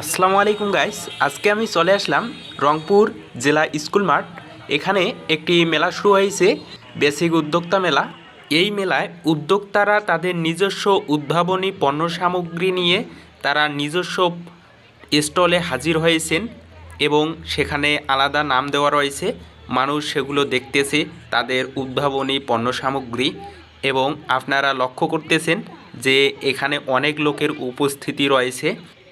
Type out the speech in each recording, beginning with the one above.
আসসালামু আলাইকুম গাইস আজকে আমি চলে আসলাম রংপুর জেলা স্কুল মাঠ। এখানে একটি মেলা শুরু হয়েছে, বেসিক উদ্যোক্তা মেলা। এই মেলায় উদ্যোক্তারা তাদের নিজস্ব উদ্ভাবনী পণ্য সামগ্রী নিয়ে তারা নিজস্ব স্টলে হাজির হয়েছেন এবং সেখানে আলাদা নাম দেওয়া রয়েছে। মানুষ সেগুলো দেখতেছে, তাদের উদ্ভাবনী পণ্য সামগ্রী এবং আপনারা লক্ষ্য করতেছেন যে এখানে অনেক লোকের উপস্থিতি রয়েছে।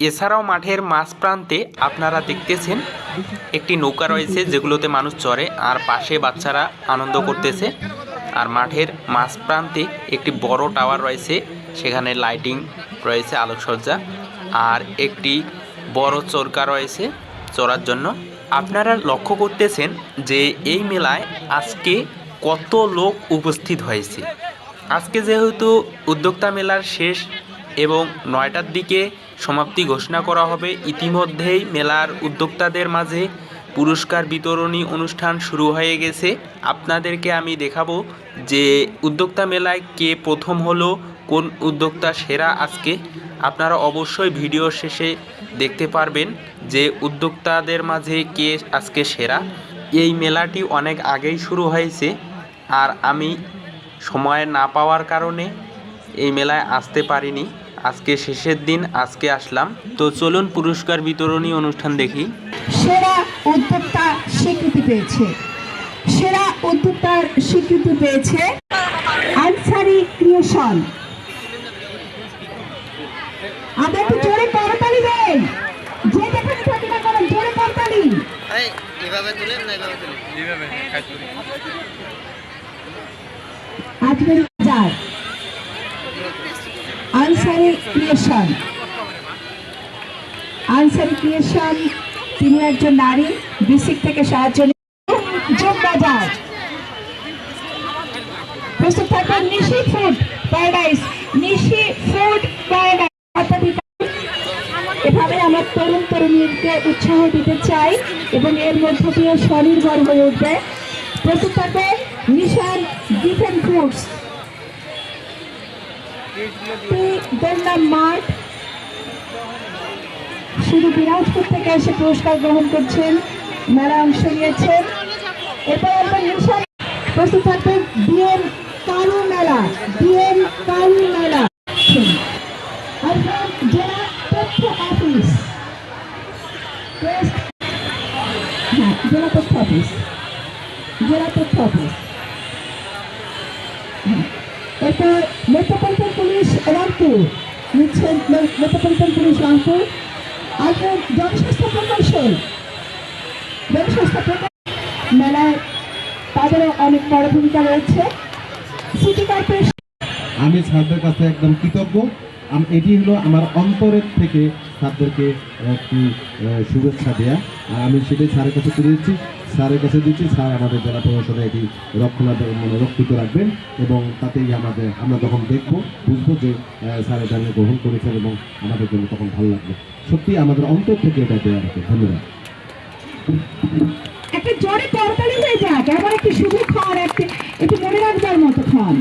এছাড়াও মাঠের মাঝ প্রান্তে আপনারা দেখতেছেন একটি নৌকা রয়েছে, যেগুলোতে মানুষ চড়ে আর পাশে বাচ্চারা আনন্দ করতেছে। আর মাঠের মাঝ প্রান্তে একটি বড় টাওয়ার রয়েছে, সেখানে লাইটিং রয়েছে, আলোকসজ্জা। আর একটি বড় চরকা রয়েছে চড়ার জন্য। আপনারা লক্ষ্য করতেছেন যে এই মেলায় আজকে কত লোক উপস্থিত হয়েছে। আজকে যেহেতু উদ্যোক্তা মেলার শেষ এবং নয়টার দিকে সমাপ্তি ঘোষণা করা হবে। ইতিমধ্যেই মেলার উদ্যোক্তাদের মাঝে পুরস্কার বিতরণী অনুষ্ঠান শুরু হয়ে গেছে। আপনাদেরকে আমি দেখাবো যে উদ্যোক্তা মেলায় কে প্রথম হলো, কোন উদ্যোক্তা সেরা আজকে। আপনারা অবশ্যই ভিডিও শেষে দেখতে পারবেন যে উদ্যোক্তাদের মাঝে কে আজকে সেরা। এই মেলাটি অনেক আগেই শুরু হয়েছে আর আমি সময় না পাওয়ার কারণে এই মেলায় আসতে পারিনি। আজকে শেষের দিন আজকে আসলাম। তো চলুন পুরস্কার বিতরণী অনুষ্ঠান দেখি। সেরা উদ্যোক্তা স্বীকৃতি পেয়েছে। সেরা উদ্যোক্তার স্বীকৃতি পেয়েছে আনসারি ক্রিয়েশন। আপনি একটু জোরে করতালি দেন যে যেখানে থাকি না কেন জোরে করতালি। এই এভাবে তুলেন না এভাবে তুলেন? আজকের বাজার। আনসারি ক্রিয়েশন আনসারি ক্রিয়েশন তিনি একজন নারী বিসিক থেকে সাহায্য এভাবে আমার তরুণ তরুণীকে উৎসাহ দিতে চাই এবং এর মধ্য দিয়ে স্বনির্ভর হয়ে উঠবে। প্রস্তুত থাকবে নিশান ডিফেন্স ফুডস দোলনা মাঠ শুধু দিনাজপুর থেকে এসে পুরস্কার গ্রহণ করছেন, মেলা অংশ নিয়েছেন। এরপর আমরা নিশান প্রস্তুত থাকবে বিএম কালু মেলা, বিএম কালু মেলা। একদম জেলা তথ্য অফিস। হ্যাঁ জেলা তথ্য অফিস। জেলা তথ্য অফিস। হ্যাঁ। এরপর মেট্রোপলিটন পুলিশ রংপুর নিচ্ছেন মেট্রোপলিটন পুলিশ রংপুর আর জনস্বাস্থ্য প্রকৌশল জনস্বাস্থ্য প্রকৌশল মেলায় তাদেরও অনেক বড় ভূমিকা রয়েছে। সিটি কর্পোরেশন আমি স্যারদের কাছে একদম কৃতজ্ঞ। এটি হলো আমার অন্তরের থেকে স্যারদেরকে একটি শুভেচ্ছা দেয়া। আর আমি সেটাই স্যারের কাছে তুলে দিচ্ছি। স্যারের কাছে দিচ্ছি। স্যার আমাদের জেলা প্রশাসনে এটি রক্ষণাবেক্ষণ মানে রক্ষিত রাখবেন এবং তাতেই আমাদের, আমরা তখন দেখব, বুঝব যে স্যার এটা গ্রহণ করেছেন এবং আমাদের জন্য তখন ভালো লাগবে। সত্যি আমাদের অন্তর থেকে এটা দেওয়া হবে ধন্যবাদ। একটা জ্বরে তরকারি হয়ে যাক এবার একটি শুধু খাওয়ার একটি, একটু মনে রাখবার মতো খান